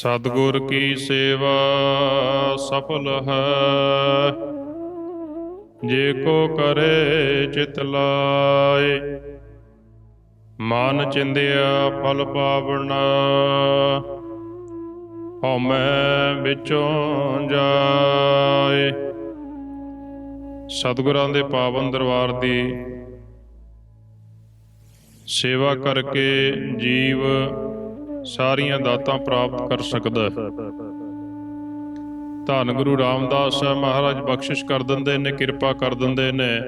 ਸਤਿਗੁਰ ਕੀ ਸੇਵਾ ਸਫਲ ਹੈ? ਜੇ ਕੋ ਕਰੇ ਚਿਤ ਲਾਏ, ਮਨ ਚਿੰਦਿਆ ਫਲ ਪਾਵਣਾ, ਹਉਮੈ ਵਿੱਚੋਂ ਜਾਏ। ਸਤਿਗੁਰਾਂ ਦੇ ਪਾਵਨ ਦਰਬਾਰ ਦੀ ਸੇਵਾ ਕਰਕੇ ਜੀਵ ਸਾਰੀਆਂ ਦਾਤਾਂ ਪ੍ਰਾਪਤ ਕਰ ਸਕਦਾ ਹੈ। ਧੰਨ ਗੁਰੂ ਰਾਮਦਾਸ ਸਾਹਿਬ ਮਹਾਰਾਜ ਬਖਸ਼ਿਸ਼ ਕਰ ਦਿੰਦੇ ਨੇ, ਕਿਰਪਾ ਕਰ ਦਿੰਦੇ ਨੇ।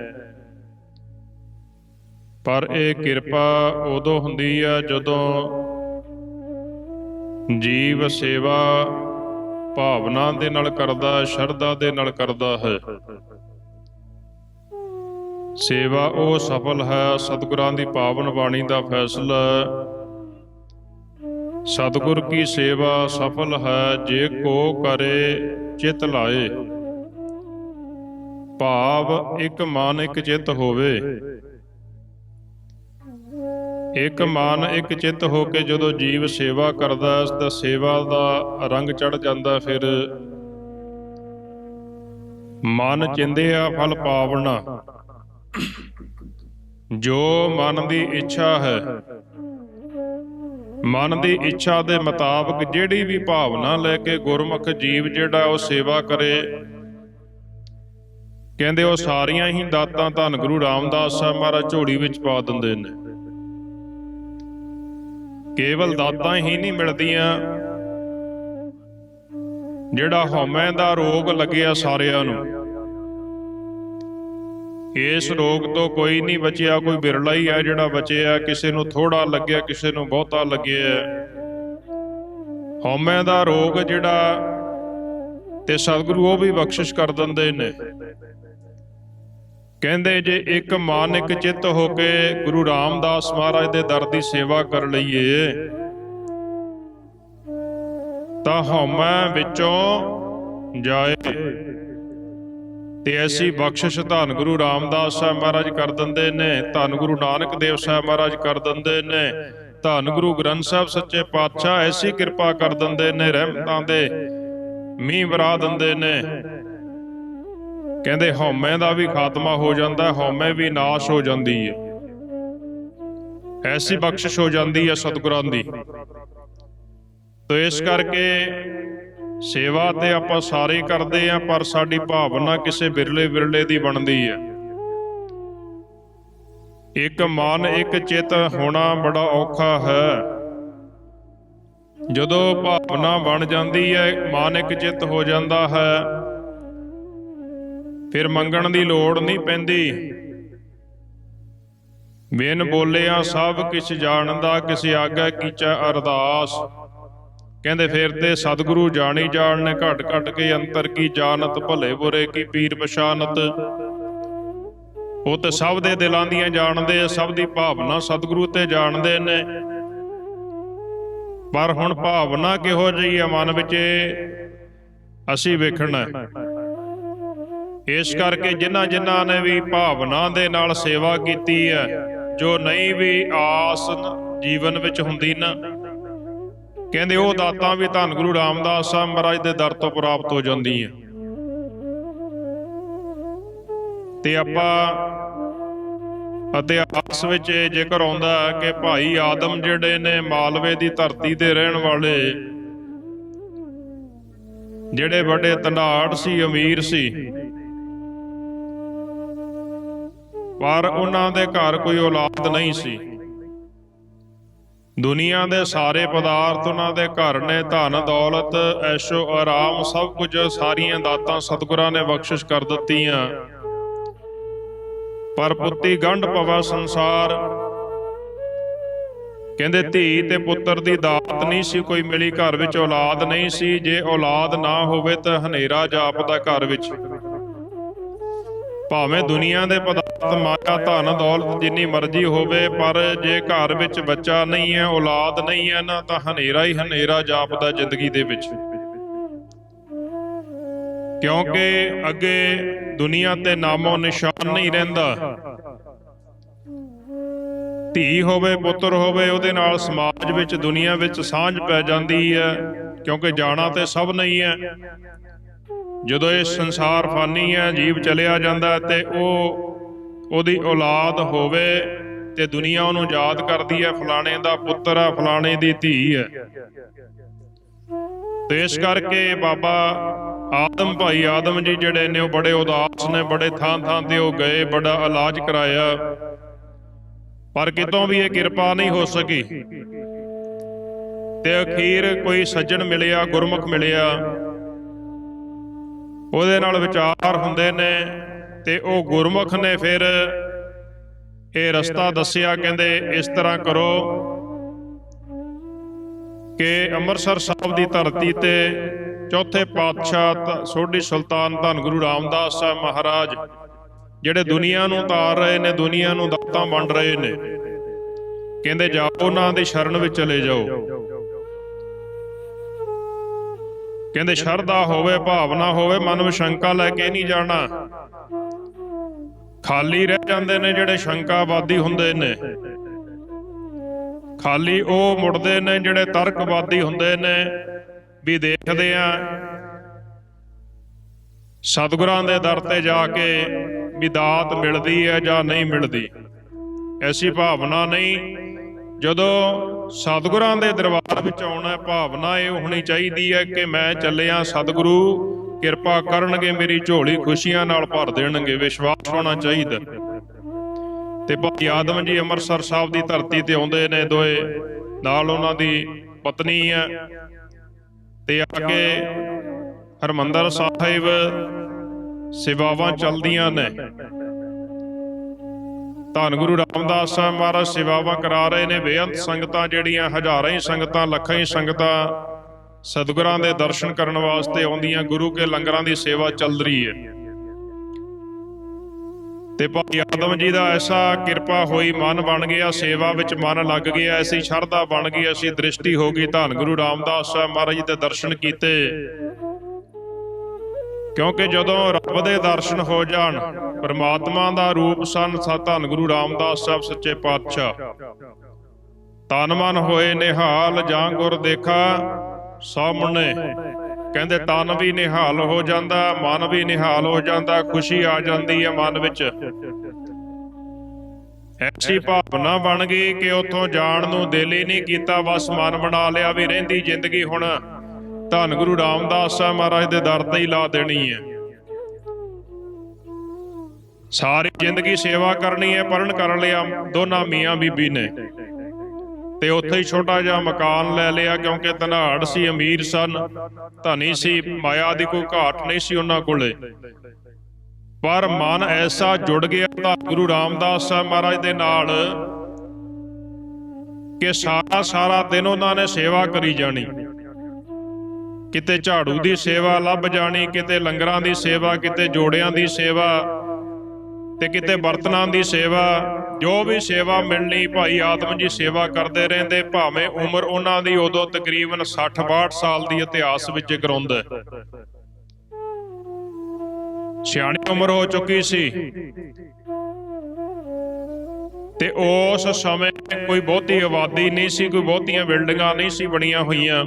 ਪਰ ਇਹ ਕਿਰਪਾ ਉਦੋਂ ਹੁੰਦੀ ਆ ਜਦੋਂ ਜੀਵ ਸੇਵਾ ਭਾਵਨਾ ਦੇ ਨਾਲ ਕਰਦਾ, ਸ਼ਰਧਾ ਦੇ ਨਾਲ ਕਰਦਾ ਹੈ। ਸੇਵਾ ਉਹ ਸਫਲ ਹੈ, ਸਤਿਗੁਰਾਂ ਦੀ ਪਾਵਨ ਬਾਣੀ ਦਾ ਫੈਸਲਾ ਸਤਿਗੁਰ ਕੀ ਸੇਵਾ ਸਫਲ ਹੈ, ਜੇ ਕੋ ਕਰੇ ਚਿਤ ਲਾਏ। ਭਾਵ ਇੱਕ ਮਨ ਇੱਕ ਚਿਤ ਹੋਵੇ। ਇੱਕ ਮਨ ਇੱਕ ਚਿਤ ਹੋ ਕੇ ਜਦੋਂ ਜੀਵ ਸੇਵਾ ਕਰਦਾ ਹੈ, ਤਾਂ ਸੇਵਾ ਦਾ ਰੰਗ ਚੜ ਜਾਂਦਾ ਫਿਰ। ਮਨ ਚਿੰਦਿਆ ਫਲ ਪਾਵਣਾ। ਜੋ ਮਨ ਦੀ ਇੱਛਾ ਹੈ ਮਨ ਦੀ ਇੱਛਾ ਦੇ ਮੁਤਾਬਕ ਜਿਹੜੀ ਵੀ ਭਾਵਨਾ ਲੈ ਕੇ ਗੁਰਮੁਖ ਜੀਵ ਜਿਹੜਾ ਉਹ ਸੇਵਾ ਕਰੇ, ਕਹਿੰਦੇ ਉਹ ਸਾਰੀਆਂ ਹੀ ਦਾਤਾਂ ਧੰਨ ਗੁਰੂ ਰਾਮਦਾਸ ਸਾਹਿਬ ਮਹਾਰਾਜ ਝੋਲੀ ਵਿੱਚ ਪਾ ਦਿੰਦੇ ਨੇ। ਕੇਵਲ ਦਾਤਾਂ ਹੀ ਨਹੀਂ ਮਿਲਦੀਆਂ, ਜਿਹੜਾ ਹਉਮੈ ਦਾ ਰੋਗ ਲੱਗਿਆ ਸਾਰਿਆਂ ਨੂੰ। ਇਸ ਰੋਗ ਤੋਂ ਕੋਈ ਨਹੀਂ ਬਚਿਆ, ਕੋਈ ਬਿਰਲਾ ਹੀ ਹੈ ਜਿਹੜਾ ਬਚਿਆ, ਕਿਸੇ ਨੂੰ ਥੋੜਾ ਲੱਗਿਆ, ਕਿਸੇ ਨੂੰ ਬਹੁਤਾ ਲੱਗਿਆ। ਹਉਮੈ ਦਾ ਰੋਗ ਜਿਹੜਾ ਤੇ ਸਤਿਗੁਰੂ ਉਹ ਵੀ ਬਖਸ਼ਿਸ਼ ਕਰ ਦਿੰਦੇ ਨੇ। ਕਹਿੰਦੇ ਜੇ ਇੱਕ ਮਨ ਚਿੱਤ ਹੋ ਕੇ ਗੁਰੂ ਰਾਮਦਾਸ ਮਹਾਰਾਜ ਦੇ ਦਰ ਦੀ ਸੇਵਾ ਕਰ ਲਈਏ, ਤਾਂ ਹਉਮੈ ਵਿੱਚੋਂ ਜਾਏ। ਤੇ ਐਸੀ ਬਖਸ਼ਿਸ਼ ਧੰਨ ਗੁਰੂ ਰਾਮਦਾਸ ਸਾਹਿਬ ਮਹਾਰਾਜ ਕਰ ਦਿੰਦੇ ਨੇ, ਧੰਨ ਗੁਰੂ ਨਾਨਕ ਦੇਵ ਸਾਹਿਬ ਮਹਾਰਾਜ ਕਰ ਦਿੰਦੇ ਨੇ, ਧੰਨ ਗੁਰੂ ਗ੍ਰੰਥ ਸਾਹਿਬ ਸੱਚੇ ਪਾਤਸ਼ਾਹ ਐਸੀ ਕਿਰਪਾ ਕਰ ਦਿੰਦੇ ਨੇ, ਰਹਿਮਤਾਂ ਦੇ ਮੀਂਹ ਵਰਾ ਦਿੰਦੇ ਨੇ। ਕਹਿੰਦੇ ਹਉਮੈ ਦਾ ਵੀ ਖਾਤਮਾ ਹੋ ਜਾਂਦਾ ਹੈ ਹਉਮੈ ਵੀ ਨਾਸ਼ ਹੋ ਜਾਂਦੀ ਹੈ ਐਸੀ ਬਖਸ਼ਿਸ਼ ਹੋ ਜਾਂਦੀ ਹੈ ਸਤਿਗੁਰਾਂ ਦੀ। ਤੋ ਇਸ ਕਰਕੇ ਸੇਵਾ ਤੇ ਆਪਾਂ ਸਾਰੇ ਕਰਦੇ ਆਂ ਪਰ ਸਾਡੀ ਭਾਵਨਾ ਕਿਸੇ ਬਿਰਲੇ ਵਿਰਲੇ ਦੀ ਬਣਦੀ ਹੈ। ਇੱਕ ਮਨ, ਇੱਕ ਚਿੱਤ ਹੋਣਾ ਬੜਾ ਔਖਾ ਹੈ। ਜਦੋਂ ਭਾਵਨਾ ਬਣ ਜਾਂਦੀ ਹੈ, ਮਨ ਇੱਕ ਚਿੱਤ ਹੋ ਜਾਂਦਾ ਹੈ, ਫਿਰ ਮੰਗਣ ਦੀ ਲੋੜ ਨਹੀਂ ਪੈਂਦੀ। ਬਿਨ ਬੋਲਿਆ ਸਭ ਕਿਛ ਜਾਣਦਾ, ਕਿਸੇ ਆਗਾ ਕੀਚਾ ਅਰਦਾਸ। ਕਹਿੰਦੇ ਫਿਰ ਤੇ ਸਤਿਗੁਰੂ ਜਾਣੀ ਜਾਣਨੇ ਘਟ ਘਟ ਕੇ ਅੰਤਰ ਕੀ ਜਾਣਤ ਭਲੇ ਬੁਰੇ ਕੀ ਪੀਰ ਪਛਾਨਤ। ਉਹ ਤੇ ਸਭ ਦੇ ਦਿਲਾਂ ਦੀਆਂ ਜਾਣਦੇ ਆ ਸਭ ਦੀ ਭਾਵਨਾ ਸਤਿਗੁਰੂ ਤੇ ਜਾਣਦੇ ਨੇ। ਪਰ ਹੁਣ ਭਾਵਨਾ ਕਿਹੋ ਜਿਹੀ ਆ ਮਨ ਵਿੱਚ? ਅਸੀਂ ਵੇਖਣਾ। ਇਸ ਕਰਕੇ ਜਿਨ੍ਹਾਂ ਜਿਨ੍ਹਾਂ ਨੇ ਵੀ ਭਾਵਨਾ ਦੇ ਨਾਲ ਸੇਵਾ ਕੀਤੀ ਹੈ ਜੋ ਨਹੀਂ ਵੀ ਆਸ ਜੀਵਨ ਵਿੱਚ ਹੁੰਦੀ ਨਾ ਕਹਿੰਦੇ ਉਹ ਦਾਤਾਂ ਵੀ ਧੰਨ ਗੁਰੂ ਰਾਮਦਾਸ ਸਾਹਿਬ ਮਹਾਰਾਜ ਦੇ ਦਰ ਤੋਂ ਪ੍ਰਾਪਤ ਹੋ ਜਾਂਦੀਆਂ। ਤੇ ਆਪਾਂ ਅਤੇ ਆਪਸ ਵਿੱਚ ਇਹ ਜ਼ਿਕਰ ਆਉਂਦਾ ਕਿ ਭਾਈ ਆਦਮ ਜਿਹੜੇ ਨੇ ਮਾਲਵੇ ਦੀ ਧਰਤੀ ਤੇ ਰਹਿਣ ਵਾਲੇ, ਜਿਹੜੇ ਵੱਡੇ ਧਨਾੜ ਸੀ, ਅਮੀਰ ਸੀ, ਪਰ ਉਹਨਾਂ ਦੇ ਘਰ ਕੋਈ ਔਲਾਦ ਨਹੀਂ ਸੀ। ਦੁਨੀਆ ਦੇ ਸਾਰੇ ਪਦਾਰਥ ਉਹਨਾਂ ਦੇ ਘਰ ਨੇ ਧਨ ਦੌਲਤ ਐਸ਼ੋ ਆਰਾਮ ਸਭ ਕੁਝ ਸਾਰੀਆਂ ਦਾਤਾਂ ਸਤਿਗੁਰਾਂ ਨੇ ਬਖਸ਼ਿਸ਼ ਕਰ ਦਿੱਤੀਆਂ। ਪਰ ਪੁੱਤੀ ਗੰਢ ਪਵਾ ਸੰਸਾਰ। ਕਹਿੰਦੇ ਧੀ ਤੇ ਪੁੱਤਰ ਦੀ ਦਾਤ ਨਹੀਂ ਸੀ ਕੋਈ ਮਿਲੀ ਘਰ ਵਿੱਚ ਔਲਾਦ ਨਹੀਂ ਸੀ। ਜੇ ਔਲਾਦ ਨਾ ਹੋਵੇ ਤਾਂ ਹਨੇਰਾ ਜਾਪਦਾ ਘਰ ਵਿੱਚ। ਭਾਵੇਂ ਦੁਨੀਆ ਦੇ ਪਦਾਰਥ ਮਾਇਆ, ਧਨ, ਦੌਲਤ ਜਿੰਨੀ ਮਰਜ਼ੀ ਹੋਵੇ, ਪਰ ਜੇ ਘਰ ਵਿੱਚ ਬੱਚਾ ਨਹੀਂ ਹੈ, ਔਲਾਦ ਨਹੀਂ ਹੈ ਨਾ, ਤਾਂ ਹਨੇਰਾ ਹੀ ਹਨੇਰਾ ਜਾਪਦਾ ਜ਼ਿੰਦਗੀ ਦੇ ਵਿੱਚ। ਕਿਉਂਕਿ ਅੱਗੇ ਦੁਨੀਆ ਤੇ ਨਾਮੋ ਨਿਸ਼ਾਨ ਨਹੀਂ ਰਹਿੰਦਾ। ਧੀ ਹੋਵੇ, ਪੁੱਤਰ ਹੋਵੇ, ਉਹਦੇ ਨਾਲ ਸਮਾਜ ਵਿੱਚ, ਦੁਨੀਆ ਵਿੱਚ ਸਾਂਝ ਪੈ ਜਾਂਦੀ ਹੈ, ਕਿਉਂਕਿ ਜਾਣਾ ਤੇ ਸਭ ਨਹੀਂ ਹੈ। ਜਦੋਂ ਇਹ ਸੰਸਾਰ ਫਾਨੀ ਹੈ, ਜੀਵ ਚਲਿਆ ਜਾਂਦਾ ਤੇ ਉਹ, ਉਹਦੀ ਔਲਾਦ ਹੋਵੇ ਤੇ ਦੁਨੀਆ ਉਹਨੂੰ ਯਾਦ ਕਰਦੀ ਹੈ, ਫਲਾਣੇ ਦਾ ਪੁੱਤਰ ਆ, ਫਲਾਣੇ ਦੀ ਧੀ ਹੈ। ਤੇ ਇਸ ਕਰਕੇ ਬਾਬਾ ਆਦਮ ਭਾਈ ਆਦਮ ਜੀ ਜਿਹੜੇ ਨੇ, ਉਹ ਬੜੇ ਉਦਾਸ ਨੇ, ਬੜੇ ਥਾਂ ਥਾਂ ਤੇ ਉਹ ਗਏ, ਬੜਾ ਇਲਾਜ ਕਰਾਇਆ। ਪਰ ਕਿਤੋਂ ਵੀ ਇਹ ਕਿਰਪਾ ਨਹੀਂ ਹੋ ਸਕੀ। ਤੇ ਅਖੀਰ ਕੋਈ ਸੱਜਣ ਮਿਲਿਆ, ਗੁਰਮੁਖ ਮਿਲਿਆ। ਉਹਦੇ ਨਾਲ ਵਿਚਾਰ ਹੁੰਦੇ ਨੇ ਤੇ ਉਹ ਗੁਰਮੁਖ ਨੇ ਫਿਰ ਇਹ ਰਸਤਾ ਦੱਸਿਆ, ਕਹਿੰਦੇ ਇਸ ਤਰ੍ਹਾਂ ਕਰੋ ਕਿ ਅੰਮ੍ਰਿਤਸਰ ਸਾਹਿਬ ਦੀ ਧਰਤੀ ਤੇ ਚੌਥੇ ਪਾਤਸ਼ਾਹ ਧ- ਸੋਢੀ ਸੁਲਤਾਨ ਧੰਨ ਗੁਰੂ ਰਾਮਦਾਸ ਸਾਹਿਬ ਮਹਾਰਾਜ, ਜਿਹੜੇ ਦੁਨੀਆ ਨੂੰ ਤਾਰ ਰਹੇ ਨੇ, ਦੁਨੀਆ ਨੂੰ ਦਾਤਾਂ ਵੰਡ ਰਹੇ ਨੇ, ਕਹਿੰਦੇ ਜਾਓ ਉਹਨਾਂ ਦੀ ਸ਼ਰਨ ਵਿੱਚ ਚਲੇ ਜਾਓ। ਕਹਿੰਦੇ ਸ਼ਰਧਾ ਹੋਵੇ ਭਾਵਨਾ ਹੋਵੇ, ਮਨ ਵਿੱਚ ਸ਼ੰਕਾ ਲੈ ਕੇ ਨਹੀਂ ਜਾਣਾ। ਖਾਲੀ ਰਹਿ ਜਾਂਦੇ ਨੇ ਜਿਹੜੇ ਸ਼ੰਕਾਵਾਦੀ ਹੁੰਦੇ ਨੇ। ਖਾਲੀ ਉਹ ਮੁੜਦੇ ਨੇ ਜਿਹੜੇ ਤਰਕਵਾਦੀ ਹੁੰਦੇ ਨੇ। ਵੀ ਦੇਖਦੇ ਆ ਸਤਿਗੁਰਾਂ ਦੇ ਦਰ ਤੇ ਜਾ ਕੇ ਵੀ ਦਾਤ ਮਿਲਦੀ ਹੈ ਜਾਂ ਨਹੀਂ ਮਿਲਦੀ। ਐਸੀ ਭਾਵਨਾ ਨਹੀਂ। ਜਦੋਂ ਸਤਿਗੁਰਾਂ ਦੇ ਦਰਬਾਰ ਵਿੱਚ ਆਉਣਾ ਭਾਵਨਾ ਇਹ ਹੋਣੀ ਚਾਹੀਦੀ ਹੈ ਕਿ ਮੈਂ ਚੱਲਿਆ ਸਤਿਗੁਰੂ, ਕਿਰਪਾ ਕਰਨਗੇ ਮੇਰੀ ਝੋਲੀ, ਖੁਸ਼ੀਆਂ ਨਾਲ ਭਰ ਦੇਣਗੇ, ਵਿਸ਼ਵਾਸ ਹੋਣਾ ਚਾਹੀਦਾ। ਤੇ ਭਾਈ ਆਦਮ ਜੀ ਅੰਮ੍ਰਿਤਸਰ ਸਾਹਿਬ ਦੀ ਧਰਤੀ ਤੇ ਆਉਂਦੇ ਨੇ ਦੋਏ, ਨਾਲ ਉਹਨਾਂ ਦੀ ਪਤਨੀ ਹੈ। ਤੇ ਅੱਗੇ ਕੇ ਹਰਮੰਦਰ ਸਾਹਿਬ ਸੇਵਾਵਾਂ ਚੱਲਦੀਆਂ ਨੇ। ਧੰਨ ਗੁਰੂ ਰਾਮਦਾਸ ਸਾਹਿਬ ਮਹਾਰਾਜ, ਸੇਵਾਵਾਂ ਕਰਾ ਰਹੇ ਨੇ, ਬੇਅੰਤ ਸੰਗਤਾਂ ਜਿਹੜੀਆਂ, ਹਜ਼ਾਰਾਂ ਹੀ ਸੰਗਤਾਂ, ਲੱਖਾਂ ਹੀ ਸੰਗਤਾਂ ਸਤਿਗੁਰਾਂ ਦੇ ਦਰਸ਼ਨ ਕਰਨ ਵਾਸਤੇ ਆਉਂਦੀਆਂ, ਗੁਰੂ ਕੇ ਲੰਗਰਾਂ ਦੀ ਸੇਵਾ ਚੱਲ ਰਹੀ ਹੈ। ਤੇ ਭਾਈ ਆਦਮ ਜੀ ਦਾ ਐਸਾ ਕਿਰਪਾ ਹੋਈ, ਮਨ ਬਣ ਗਿਆ, ਸੇਵਾ ਵਿੱਚ ਮਨ ਲੱਗ ਗਿਆ, ਐਸੀ ਸ਼ਰਧਾ ਬਣ ਗਈ, ਐਸੀ ਦ੍ਰਿਸ਼ਟੀ ਹੋ ਗਈ, ਧੰਨ ਗੁਰੂ ਰਾਮਦਾਸ ਸਾਹਿਬ ਮਹਾਰਾਜ ਜੀ ਦੇ ਦਰਸ਼ਨ ਕੀਤੇ। ਕਿਉਂਕਿ ਜਦੋਂ ਰੱਬ ਦੇ ਦਰਸ਼ਨ ਹੋ ਜਾਣ, ਪਰਮਾਤਮਾ ਦਾ ਰੂਪ ਸਨ ਸਤ ਧੰਨ ਗੁਰੂ ਰਾਮਦਾਸ ਸਾਹਿਬ ਸੱਚੇ ਪਾਤਸ਼ਾਹ। ਤਨ ਮਨ ਹੋਏ ਨਿਹਾਲ ਜਾਂ ਗੁਰ ਦੇਖਾ, ਸਾਹਮਣੇ। ਕਹਿੰਦੇ, ਤਨ ਵੀ ਨਿਹਾਲ ਹੋ ਜਾਂਦਾ, ਮਨ ਵੀ ਨਿਹਾਲ ਹੋ ਜਾਂਦਾ, ਖੁਸ਼ੀ ਆ ਜਾਂਦੀ ਹੈ ਮਨ ਵਿੱਚ। ਐਸੀ ਭਾਵਨਾ ਬਣ ਗਈ ਕਿ ਉੱਥੋਂ ਜਾਣ ਨੂੰ ਦਿਲ ਹੀ ਨਹੀਂ ਕੀਤਾ, ਬਸ ਮਨ ਬਣਾ ਲਿਆ ਵੀ ਰਹਿੰਦੀ ਜ਼ਿੰਦਗੀ ਹੁਣ। ਧੰਨ ਗੁਰੂ ਰਾਮਦਾਸ ਸਾਹਿਬ ਮਹਾਰਾਜ ਦੇ ਦਰ ਤੇ ਹੀ ਲਾ ਦੇਣੀ ਹੈ। ਸਾਰੀ ਜ਼ਿੰਦਗੀ ਸੇਵਾ ਕਰਨੀ ਹੈ ਪਰਨ ਕਰ ਲਿਆ ਦੋਨਾਂ ਮੀਆਂ ਬੀਬੀ ਨੇ। ਤੇ ਉੱਥੇ ਹੀ ਛੋਟਾ ਜਿਹਾ ਮਕਾਨ ਲੈ ਲਿਆ, ਕਿਉਂਕਿ ਧਨਾੜ ਸੀ, ਅਮੀਰ ਸਨ। ਧਨੀ ਸੀ, ਮਾਇਆ ਦੀ ਕੋਈ ਘਾਟ ਨਹੀਂ ਸੀ ਉਹਨਾਂ ਕੋਲੇ। ਪਰ ਮਨ ਐਸਾ ਜੁੜ ਗਿਆ ਤਾਂ ਗੁਰੂ ਰਾਮਦਾਸ ਸਾਹਿਬ ਮਹਾਰਾਜ ਦੇ ਨਾਲ, ਕਿ ਸਾਰਾ ਸਾਰਾ ਦਿਨ ਉਹਨਾਂ ਨੇ ਸੇਵਾ ਕਰੀ ਜਾਣੀ। ਕਿਤੇ ਝਾੜੂ ਦੀ ਸੇਵਾ, ਲੱਭ ਜਾਣੀ, ਕਿਤੇ ਲੰਗਰਾਂ ਦੀ ਸੇਵਾ, ਕਿਤੇ ਜੋੜਿਆਂ ਦੀ ਸੇਵਾ ਤੇ ਕਿਤੇ ਬਰਤਨਾਂ ਦੀ ਸੇਵਾ। ਜੋ ਵੀ ਸੇਵਾ ਮਿਲਣੀ, ਭਾਈ ਆਤਮ ਜੀ ਸੇਵਾ ਕਰਦੇ ਰਹਿੰਦੇ, ਭਾਵੇਂ ਉਮਰ ਉਹਨਾਂ ਦੀ ਉਦੋਂ ਤਕਰੀਬਨ 60 62 ਸਾਲ ਦੀ ਇਤਿਹਾਸ ਵਿੱਚ ਜ਼ਿਕਰ ਹੁੰਦਾ ਸਿਆਣੀ ਉਮਰ ਹੋ ਚੁੱਕੀ ਸੀ। ਤੇ ਉਸ ਸਮੇਂ ਕੋਈ ਬਹੁਤੀ ਆਬਾਦੀ ਨਹੀਂ ਸੀ, ਕੋਈ ਬਹੁਤੀਆਂ ਬਿਲਡਿੰਗਾਂ ਨਹੀਂ ਸੀ ਬਣੀਆਂ ਹੋਈਆਂ।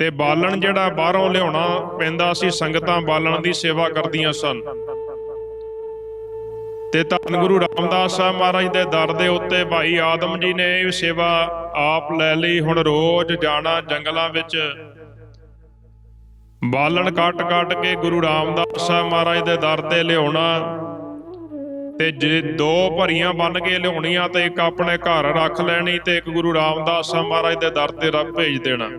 ਤੇ ਬਾਲਣ ਜਿਹੜਾ ਬਾਹਰੋਂ ਲਿਆਉਣਾ ਪੈਂਦਾ ਸੀ, ਸੰਗਤਾਂ ਬਾਲਣ ਦੀ ਸੇਵਾ ਕਰਦੀਆਂ ਸਨ। ਤੇ ਧੰਨ ਗੁਰੂ ਰਾਮਦਾਸ ਸਾਹਿਬ ਮਹਾਰਾਜ ਦੇ ਦਰ ਦੇ ਉੱਤੇ ਭਾਈ ਆਦਮ ਜੀ ਨੇ ਇਹ ਸੇਵਾ ਆਪ ਲੈ ਲਈ। ਹੁਣ ਰੋਜ਼ ਜਾਣਾ ਜੰਗਲਾਂ ਵਿੱਚ। ਬਾਲਣ ਕੱਟ ਕੱਟ ਕੇ ਗੁਰੂ ਰਾਮਦਾਸ ਸਾਹਿਬ ਮਹਾਰਾਜ ਦੇ ਦਰ ਤੇ ਲਿਆਉਣਾ। ਤੇ ਜੇ ਦੋ ਭਰੀਆਂ ਬੰਨ ਕੇ ਲਿਆਉਣੀਆਂ ਤੇ ਇੱਕ ਆਪਣੇ ਘਰ ਰੱਖ ਲੈਣੀ ਤੇ ਇੱਕ ਗੁਰੂ ਰਾਮਦਾਸ ਸਾਹਿਬ ਮਹਾਰਾਜ ਦੇ ਦਰ ਤੇ ਰੱਖ ਭੇਜ ਦੇਣਾ।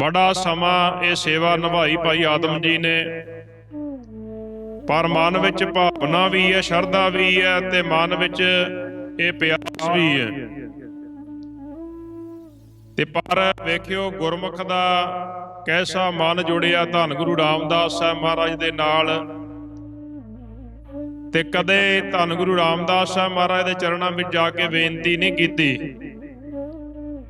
ਬੜਾ ਸਮਾਂ ਇਹ ਸੇਵਾ ਨਿਭਾਈ ਭਾਈ ਆਦਮ ਜੀ ਨੇ। ਪਰ ਮਨ ਵਿੱਚ ਭਾਵਨਾ ਵੀ ਹੈ, ਸ਼ਰਧਾ ਵੀ ਹੈ ਤੇ ਮਨ ਵਿੱਚ ਇਹ ਪਿਆਸ ਵੀ ਹੈ। ਤੇ ਪਰ ਵੇਖਿਓ ਗੁਰਮੁਖ ਦਾ ਕੈਸਾ ਮਨ ਜੁੜਿਆ ਧੰਨ ਗੁਰੂ ਰਾਮਦਾਸ ਸਾਹਿਬ ਮਹਾਰਾਜ ਦੇ ਨਾਲ। ਤੇ ਕਦੇ ਧੰਨ ਗੁਰੂ ਰਾਮਦਾਸ ਸਾਹਿਬ ਮਹਾਰਾਜ ਦੇ ਚਰਨਾਂ ਵਿੱਚ ਜਾ ਕੇ ਬੇਨਤੀ ਨਹੀਂ ਕੀਤੀ।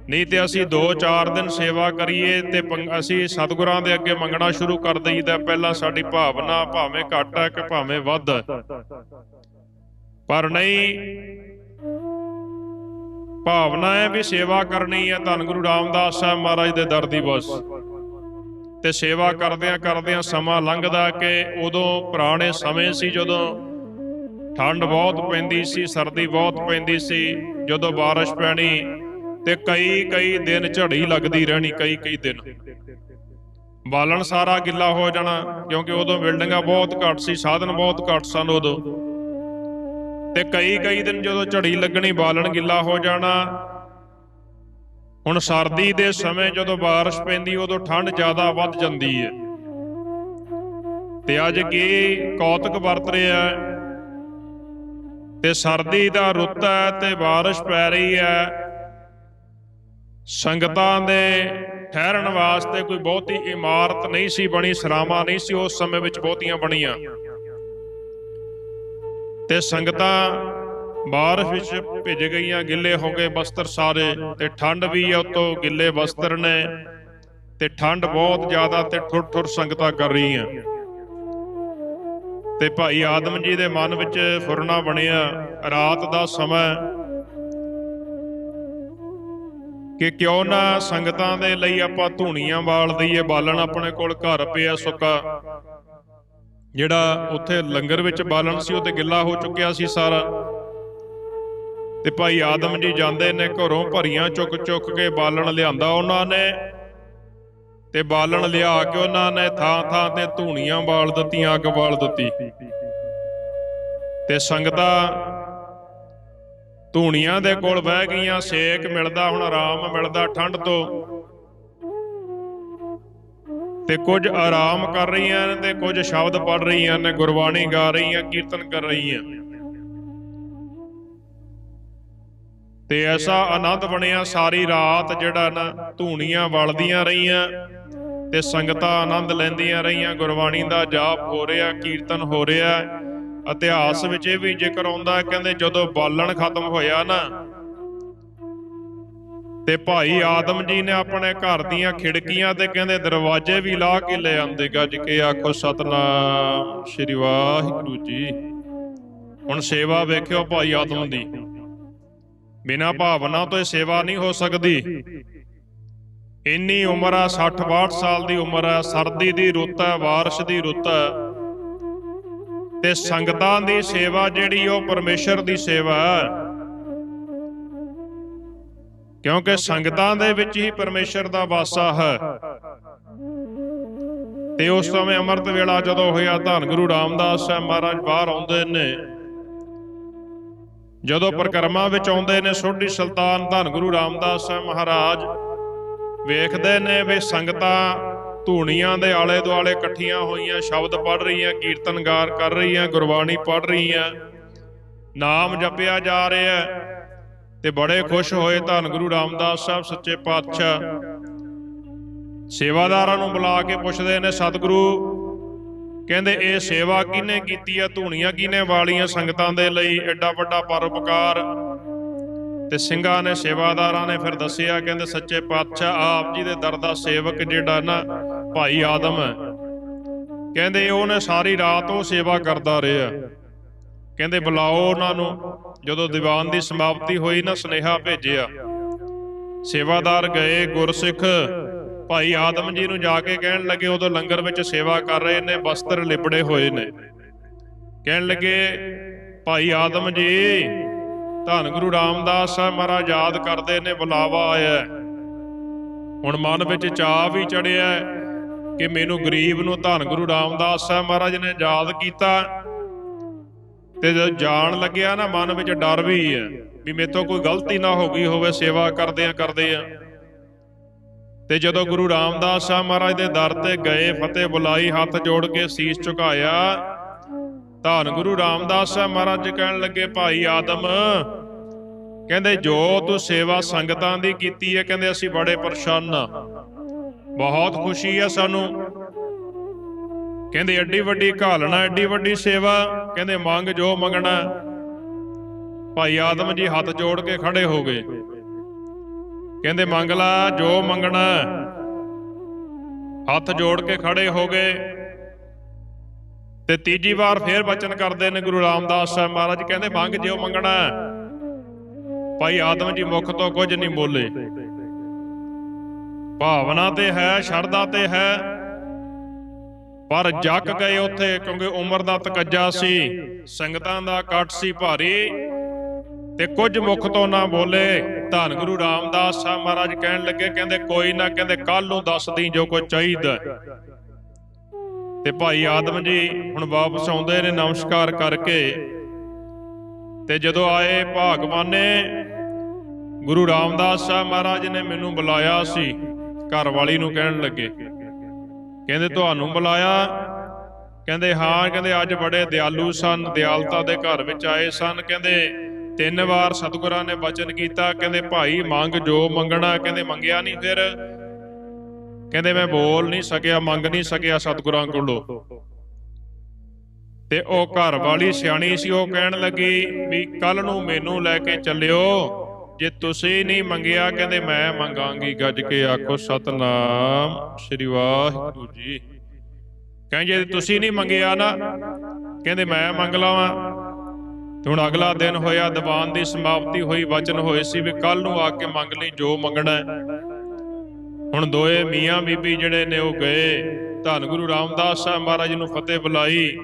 ਨਹੀਂ ਤੇ ਅਸੀਂ 2-4 ਦਿਨ ਸੇਵਾ ਕਰੀਏ ਤੇ ਪੰਗ- ਅਸੀਂ ਸਤਿਗੁਰਾਂ ਦੇ ਅੱਗੇ ਮੰਗਣਾ ਸ਼ੁਰੂ ਕਰ ਦਈਦਾ। ਪਹਿਲਾਂ ਸਾਡੀ ਭਾਵਨਾ ਭਾਵੇਂ ਘੱਟ ਹੈ ਕਿ ਭਾਵੇਂ ਵੱਧ। ਹੈ। ਪਰ ਨਹੀਂ, ਭਾਵਨਾ ਹੈ ਵੀ ਸੇਵਾ ਕਰਨੀ ਹੈ ਧੰਨ ਗੁਰੂ ਰਾਮਦਾਸ ਸਾਹਿਬ ਮਹਾਰਾਜ ਦੇ ਦਰ ਦੀ ਬਸ। ਤੇ ਸੇਵਾ ਕਰਦਿਆਂ ਕਰਦਿਆਂ ਸਮਾਂ ਲੰਘਦਾ ਕਿ ਉਦੋਂ ਪੁਰਾਣੇ ਸਮੇਂ ਸੀ, ਜਦੋਂ ਠੰਡ ਬਹੁਤ ਪੈਂਦੀ ਸੀ, ਸਰਦੀ ਬਹੁਤ ਪੈਂਦੀ ਸੀ, ਜਦੋਂ ਬਾਰਿਸ਼ ਪੈਣੀ ਤੇ ਕਈ ਕਈ ਦਿਨ ਝੜੀ ਲੱਗਦੀ ਰਹਿਣੀ, ਕਈ ਕਈ ਦਿਨ। ਬਾਲਣ ਸਾਰਾ ਗਿੱਲਾ ਹੋ ਜਾਣਾ, ਕਿਉਂਕਿ ਉਦੋਂ ਬਿਲਡਿੰਗਾਂ ਬਹੁਤ ਘੱਟ ਸੀ, ਸਾਧਨ ਬਹੁਤ ਘੱਟ ਸਨ ਉਦੋਂ। ਤੇ ਕਈ ਕਈ ਦਿਨ ਜਦੋਂ ਝੜੀ ਲੱਗਣੀ, ਬਾਲਣ ਗਿੱਲਾ ਹੋ ਜਾਣਾ, ਹੁਣ ਸਰਦੀ ਦੇ ਸਮੇਂ ਜਦੋਂ ਬਾਰਿਸ਼ ਪੈਂਦੀ, ਉਦੋਂ ਠੰਡ ਜ਼ਿਆਦਾ ਵੱਧ ਜਾਂਦੀ ਹੈ ਤੇ ਅੱਜ ਕੀ ਕੌਤਕ ਵਰਤ ਰਿਹਾ ਤੇ ਸਰਦੀ ਦਾ ਰੁੱਤ ਹੈ ਤੇ ਬਾਰਿਸ਼ ਪੈ ਰਹੀ ਹੈ ਸੰਗਤਾਂ ਦੇ ਠਹਿਰਨ ਵਾਸਤੇ ਕੋਈ ਬਹੁਤੀ ਇਮਾਰਤ ਨਹੀਂ ਸੀ ਬਣੀ, ਸਰਾਵਾਂ ਨਹੀਂ ਸੀ ਉਸ ਸਮੇਂ ਵਿੱਚ ਬਹੁਤੀਆਂ ਬਣੀਆਂ। ਤੇ ਸੰਗਤਾਂ ਬਾਰਿਸ਼ ਵਿੱਚ ਭਿੱਜ ਗਈਆਂ, ਗਿੱਲੇ ਹੋ ਗਏ ਬਸਤਰ ਸਾਰੇ, ਤੇ ਠੰਡ ਵੀ ਹੈ ਉਤੋਂ ਗਿੱਲੇ ਬਸਤਰ ਨੇ, ਤੇ ਠੰਡ ਬਹੁਤ ਜ਼ਿਆਦਾ ਤੇ ਠੁਰ ਠੁਰ ਸੰਗਤਾਂ ਕਰ ਰਹੀਆਂ। ਤੇ ਭਾਈ ਆਦਮ ਜੀ ਦੇ ਮਨ ਵਿੱਚ ਫੁਰਨਾ ਬਣਿਆ, ਰਾਤ ਦਾ ਸਮਾਂ ਕਿ ਕਿਉਂ ਨਾ ਸੰਗਤਾਂ ਦੇ ਲਈ ਆਪਾਂ ਧੂਣੀਆਂ ਬਾਲ ਦਈਏ, ਬਾਲਣ ਆਪਣੇ ਕੋਲ ਘਰ ਪਿਆ ਸੁੱਕਾ। ਜਿਹੜਾ ਉੱਥੇ ਲੰਗਰ ਵਿੱਚ ਬਾਲਣ ਸੀ, ਉਹ ਤੇ ਗਿੱਲਾ ਹੋ ਚੁੱਕਿਆ ਸੀ ਸਾਰਾ। ਤੇ ਭਾਈ ਆਦਮ ਜੀ ਜਾਂਦੇ ਨੇ ਘਰੋਂ ਭਰੀਆਂ ਚੁੱਕ ਚੁੱਕ ਕੇ ਬਾਲਣ ਲਿਆਂਦਾ ਉਹਨਾਂ ਨੇ। ਤੇ ਬਾਲਣ ਲਿਆ ਕੇ ਉਹਨਾਂ ਨੇ ਥਾਂ ਥਾਂ ਤੇ ਧੂਣੀਆਂ ਬਾਲ ਦਿੱਤੀਆਂ, ਅੱਗ ਬਾਲ ਦਿੱਤੀ। ਤੇ ਸੰਗਤਾਂ ਧੂਣੀਆਂ ਦੇ ਕੋਲ ਬਹਿ ਗਈਆਂ ਸੇਕ ਮਿਲਦਾ ਹੁਣ ਆਰਾਮ ਮਿਲਦਾ ਠੰਡ ਤੋਂ। ਤੇ ਕੁਝ ਆਰਾਮ ਕਰ ਰਹੀਆਂ ਨੇ ਤੇ ਕੁਝ ਸ਼ਬਦ ਪੜ ਰਹੀਆਂ ਨੇ ਗੁਰਬਾਣੀ ਗਾ ਰਹੀਆਂ ਕੀਰਤਨ ਕਰ ਰਹੀਆਂ। ਤੇ ਐਸਾ ਆਨੰਦ ਬਣਿਆ ਸਾਰੀ ਰਾਤ ਜਿਹੜਾ ਨਾ ਧੂਣੀਆਂ ਵਲਦੀਆਂ ਰਹੀਆਂ ਤੇ ਸੰਗਤਾਂ ਆਨੰਦ ਲੈਂਦੀਆਂ ਰਹੀਆਂ ਗੁਰਬਾਣੀ ਦਾ ਜਾਪ ਹੋ ਰਿਹਾ ਕੀਰਤਨ ਹੋ ਰਿਹਾ। ਇਤਿਹਾਸ ਵਿੱਚ ਇਹ ਵੀ ਜ਼ਿਕਰ ਆਉਂਦਾ ਹੈ, ਕਹਿੰਦੇ ਜਦੋਂ ਬਾਲਣ ਖਤਮ ਹੋਇਆ ਨਾ ਤੇ ਭਾਈ ਆਦਮ ਜੀ ਨੇ ਆਪਣੇ ਘਰ ਦੀਆਂ ਖਿੜਕੀਆਂ ਤੇ ਕਹਿੰਦੇ ਦਰਵਾਜ਼ੇ ਵੀ ਲਾ ਕੇ ਲੈ ਆਂਦੇ ਗੱਜ ਕੇ ਆਖੋ ਸਤਨਾਮ ਸ਼੍ਰੀ ਵਾਹਿਗੁਰੂ ਜੀ। ਹੁਣ ਸੇਵਾ ਵੇਖਿਓ ਭਾਈ ਆਦਮ ਦੀ। ਬਿਨਾ ਭਾਵਨਾ ਤੋਂ ਇਹ ਸੇਵਾ ਨਹੀਂ ਹੋ ਸਕਦੀ। ਇੰਨੀ ਉਮਰ ਆ 60 62 ਸਾਲ ਦੀ ਉਮਰ ਆ ਸਰਦੀ ਦੀ ਰੁੱਤ ਹੈ ਬਾਰਿਸ਼ ਦੀ ਰੁੱਤ ਹੈ ਤੇ ਸੰਗਤਾਂ ਦੀ ਸੇਵਾ ਜਿਹੜੀ ਉਹ ਪਰਮੇਸ਼ਰ ਦੀ ਸੇਵਾ ਹੈ। ਕਿਉਂਕਿ ਸੰਗਤਾਂ ਦੇ ਵਿੱਚ ਹੀ ਪਰਮੇਸ਼ਰ ਦਾ ਵਾਸਾ ਹੈ। ਤੇ ਉਸ ਸਮੇਂ ਅੰਮ੍ਰਿਤ ਵੇਲਾ ਜਦੋਂ ਹੋਇਆ, ਧੰਨ ਗੁਰੂ ਰਾਮਦਾਸ ਸਾਹਿਬ ਮਹਾਰਾਜ ਬਾਹਰ ਆਉਂਦੇ ਨੇ। ਜਦੋਂ ਪ੍ਰਕਰਮਾ ਵਿੱਚ ਆਉਂਦੇ ਨੇ, ਸੋਢੀ ਸੁਲਤਾਨ ਧੰਨ ਗੁਰੂ ਰਾਮਦਾਸ ਸਾਹਿਬ ਮਹਾਰਾਜ ਵੇਖਦੇ ਨੇ ਵੀ ਸੰਗਤਾਂ ਧੂਣੀਆਂ ਦੇ ਆਲੇ ਦੁਆਲੇ ਇਕੱਠੀਆਂ ਹੋਈਆਂ, ਸ਼ਬਦ ਪੜ ਰਹੀਆਂ ਕੀਰਤਨਗਾਰ ਕਰ ਰਹੀਆਂ, ਗੁਰਬਾਣੀ ਪੜ ਰਹੀਆਂ। ਨਾਮ ਜਪਿਆ ਜਾ ਰਿਹਾ ਤੇ ਬੜੇ ਖੁਸ਼ ਹੋਏ ਧੰਨ ਗੁਰੂ ਰਾਮਦਾਸ ਸਾਹਿਬ, ਸੱਚੇ ਪਾਤਸ਼ਾਹ। ਸੇਵਾਦਾਰਾਂ ਨੂੰ ਬੁਲਾ ਕੇ ਪੁੱਛਦੇ ਨੇ, ਸਤਿਗੁਰੂ, ਕਹਿੰਦੇ ਇਹ ਸੇਵਾ ਕਿਹਨੇ ਕੀਤੀ ਹੈ? ਧੂਣੀਆਂ ਕਿਹਨੇ ਵਾਲੀਆਂ ਸੰਗਤਾਂ ਦੇ ਲਈ? ਐਡਾ ਵੱਡਾ ਪਰਉਪਕਾਰ ਤੇ ਸਿੰਘਾਂ ਨੇ ਸੇਵਾਦਾਰਾਂ ਨੇ ਫਿਰ ਦੱਸਿਆ, ਕਹਿੰਦੇ ਸੱਚੇ ਪਾਤਸ਼ਾਹ ਆਪ ਜੀ ਦੇ ਦਰ ਦਾ ਸੇਵਕ ਜਿਹੜਾ ਨਾ ਭਾਈ ਆਦਮ ਹੈ। ਕਹਿੰਦੇ ਉਹਨੇ ਸਾਰੀ ਰਾਤ ਉਹ ਸੇਵਾ ਕਰਦਾ ਰਿਹਾ। ਕਹਿੰਦੇ ਬੁਲਾਓ ਉਹਨਾਂ ਨੂੰ, ਜਦੋਂ ਦੀਵਾਨ ਦੀ ਸਮਾਪਤੀ ਹੋਈ ਨਾ ਸੁਨੇਹਾ ਭੇਜਿਆ। ਸੇਵਾਦਾਰ ਗਏ, ਗੁਰਸਿੱਖ ਭਾਈ ਆਦਮ ਜੀ ਨੂੰ ਜਾ ਕੇ ਕਹਿਣ ਲੱਗੇ ਉਦੋਂ ਲੰਗਰ ਵਿੱਚ ਸੇਵਾ ਕਰ ਰਹੇ ਨੇ ਵਸਤਰ ਲਿਪੜੇ ਹੋਏ ਨੇ। ਕਹਿਣ ਲੱਗੇ, ਭਾਈ ਆਦਮ ਜੀ ਧੰਨ ਗੁਰੂ ਰਾਮਦਾਸ ਸਾਹਿਬ ਮਹਾਰਾਜ ਯਾਦ ਕਰਦੇ ਨੇ, ਬੁਲਾਵਾ ਆਇਆ ਹੁਣ ਮਨ ਵਿੱਚ ਚਾਹ ਵੀ ਚੜਿਆ ਕਿ ਮੈਨੂੰ ਗਰੀਬ ਨੂੰ ਧੰਨ ਗੁਰੂ ਰਾਮਦਾਸ ਸਾਹਿਬ ਮਹਾਰਾਜ ਨੇ ਯਾਦ ਕੀਤਾ। ਤੇ ਜਦ ਜਾਣ ਲੱਗਿਆ ਨਾ, ਮਨ ਵਿੱਚ ਡਰ ਵੀ ਹੈ ਵੀ ਮੇਥੋਂ ਕੋਈ ਗਲਤੀ ਨਾ ਹੋ ਗਈ ਹੋਵੇ, ਸੇਵਾ ਕਰਦੇ ਆ ਕਰਦੇ ਆ ਤੇ ਜਦੋਂ ਗੁਰੂ ਰਾਮਦਾਸ ਸਾਹਿਬ ਮਹਾਰਾਜ ਦੇ ਦਰ ਤੇ ਗਏ, ਫਤਿਹ ਬੁਲਾਈ, ਹੱਥ ਜੋੜ ਕੇ ਸੀਸ ਝੁਕਾਇਆ, ਧੰਨ ਗੁਰੂ ਰਾਮਦਾਸ ਸਾਹਿਬ ਮਹਾਰਾਜ ਕਹਿਣ ਲੱਗੇ, ਭਾਈ ਆਦਮ ਕਹਿੰਦੇ ਜੋ ਤੂੰ ਸੇਵਾ ਸੰਗਤਾਂ ਦੀ ਕੀਤੀ ਹੈ ਕਹਿੰਦੇ ਅਸੀਂ ਬੜੇ ਪ੍ਰਸੰਨ। ਆ ਬਹੁਤ ਖੁਸ਼ੀ ਹੈ ਸਾਨੂੰ। ਕਹਿੰਦੇ ਐਡੀ ਵੱਡੀ ਘਾਲਣਾ ਐਡੀ ਵੱਡੀ ਸੇਵਾ ਕਹਿੰਦੇ ਮੰਗ ਜੋ ਮੰਗਣਾ। ਭਾਈ ਆਦਮ ਜੀ ਹੱਥ ਜੋੜ ਕੇ ਖੜੇ ਹੋ ਗਏ। ਕਹਿੰਦੇ ਮੰਗ ਲਾ ਜੋ ਮੰਗਣਾ। ਹੱਥ ਜੋੜ ਕੇ ਖੜੇ ਹੋ ਗਏ। ਤੇ ਤੀਜੀ ਵਾਰ ਫੇਰ ਬਚਨ ਕਰਦੇ ਨੇ ਗੁਰੂ ਰਾਮਦਾਸ ਸਾਹਿਬ ਮਹਾਰਾਜ ਕਹਿੰਦੇ ਮੰਗ ਜਿਉ ਮੰਗਣਾ। ਭਾਈ ਆਦਮ ਜੀ ਮੁਖ ਤੋਂ ਕੁਝ ਨਹੀਂ ਬੋਲੇ। ਭਾਵਨਾ ਤੇ ਹੈ, ਸ਼ਰਧਾ ਤੇ ਹੈ। ਪਰ ਜੱਕ ਗਏ ਉੱਥੇ, ਕਿਉਂਕਿ ਉਮਰ ਦਾ ਤਕੱਜਾ ਸੀ, ਸੰਗਤਾਂ ਦਾ ਕੱਟ ਸੀ ਭਾਰੀ। ਤੇ ਕੁਝ ਮੁਖ ਤੋਂ ਨਾ ਬੋਲੇ। ਧੰਨ ਗੁਰੂ ਰਾਮਦਾਸ ਸਾਹਿਬ ਮਹਾਰਾਜ ਕਹਿਣ ਲੱਗੇ, ਕਹਿੰਦੇ ਕੋਈ ਨਾ, ਕਹਿੰਦੇ ਕੱਲ ਨੂੰ ਦੱਸ ਦੀ ਜੋ ਕੋਈ ਚਾਹੀਦਾ। ਤੇ ਭਾਈ ਆਦਮ ਜੀ ਹੁਣ ਵਾਪਸ ਆਉਂਦੇ ਨੇ ਨਮਸਕਾਰ ਕਰਕੇ। ਤੇ ਜਦੋਂ ਆਏ ਭਾਗਵਾਨੇ ਗੁਰੂ ਰਾਮਦਾਸ ਸਾਹਿਬ ਮਹਾਰਾਜ ਨੇ ਮੈਨੂੰ ਬੁਲਾਇਆ ਸੀ, ਘਰ ਵਾਲੀ ਨੂੰ ਕਹਿਣ ਲੱਗੇ। ਕਹਿੰਦੇ, ਤੁਹਾਨੂੰ ਬੁਲਾਇਆ? ਕਹਿੰਦੇ, ਹਾਂ। ਕਹਿੰਦੇ, ਅੱਜ ਬੜੇ ਦਿਆਲੂ ਸਨ, ਦਿਆਲਤਾ ਦੇ ਘਰ ਵਿੱਚ ਆਏ ਸਨ। ਕਹਿੰਦੇ, ਤਿੰਨ ਵਾਰ ਸਤਿਗੁਰਾਂ ਨੇ ਬਚਨ ਕੀਤਾ। ਕਹਿੰਦੇ, ਭਾਈ, ਮੰਗ ਜੋ ਮੰਗਣਾ। ਕਹਿੰਦੇ, ਮੰਗਿਆ ਨਹੀਂ ਫਿਰ? ਕਹਿੰਦੇ, ਮੈਂ ਬੋਲ ਨਹੀਂ ਸਕਿਆ, ਮੰਗ ਨਹੀਂ ਸਕਿਆ ਸਤਿਗੁਰਾਂ ਕੋਲੋਂ। ਤੇ ਉਹ ਘਰ ਵਾਲੀ ਸਿਆਣੀ ਸੀ, ਉਹ ਕਹਿਣ ਲੱਗੀ ਵੀ ਕੱਲ ਨੂੰ ਮੈਨੂੰ ਲੈ ਕੇ ਚੱਲਿਓ। ਜੇ ਤੁਸੀਂ ਨਹੀਂ ਮੰਗਿਆ, ਕਹਿੰਦੇ ਮੈਂ ਮੰਗਾਂਗੀ। ਗੱਜ ਕੇ ਆਖੋ, ਸਤਨਾਮ, ਸ੍ਰੀ ਵਾਹਿਗੁਰੂ ਜੀ। ਕਹਿੰਦੇ ਜੇ ਤੁਸੀਂ ਨਹੀਂ ਮੰਗਿਆ ਨਾ, ਕਹਿੰਦੇ ਮੈਂ ਮੰਗ ਲਵਾਂ। ਤੇ ਹੁਣ ਅਗਲਾ ਦਿਨ ਹੋਇਆ, ਦੀਵਾਨ ਦੀ ਸਮਾਪਤੀ ਹੋਈ, ਵਚਨ ਹੋਏ ਸੀ ਵੀ ਕੱਲ ਨੂੰ ਆ ਕੇ ਮੰਗ ਲਈ, ਜੋ ਮੰਗਣਾ ਹੈ। ਹੁਣ ਦੋਏ ਮੀਆਂ ਬੀਬੀ ਜਿਹੜੇ ਨੇ, ਉਹ ਗਏ। ਧੰਨ ਗੁਰੂ ਰਾਮਦਾਸ ਸਾਹਿਬ ਮਹਾਰਾਜ ਨੂੰ ਫਤਿਹ ਬੁਲਾਈ।